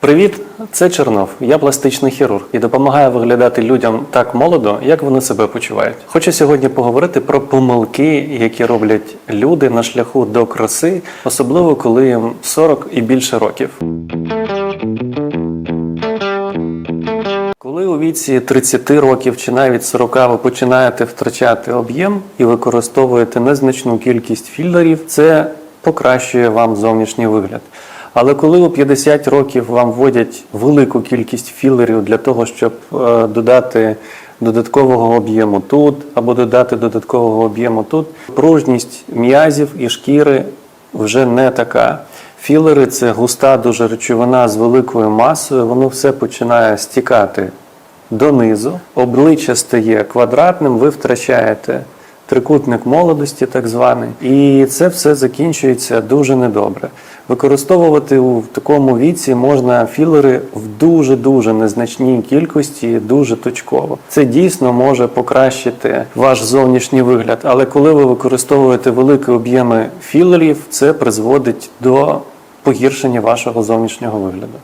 Привіт, це Чернов. Я пластичний хірург і допомагаю виглядати людям так молодо, як вони себе почувають. Хочу сьогодні поговорити про помилки, які роблять люди на шляху до краси, особливо коли їм 40 і більше років. Коли у віці 30 років чи навіть 40 ви починаєте втрачати об'єм і використовуєте незначну кількість філерів, це покращує вам зовнішній вигляд. Але коли у 50 років вам вводять велику кількість філерів для того, щоб е, додати додаткового об'єму тут або додати додаткового об'єму тут, пружність м'язів і шкіри вже не така. Філери це густа дуже речовина з великою масою, воно все починає стікати донизу, обличчя стає квадратним, ви втрачаєте трикутник молодості, так званий, і це все закінчується дуже недобре. Використовувати у такому віці можна філери в дуже дуже незначній кількості, дуже точково. Це дійсно може покращити ваш зовнішній вигляд, але коли ви використовуєте великі об'єми філерів, це призводить до погіршення вашого зовнішнього вигляду.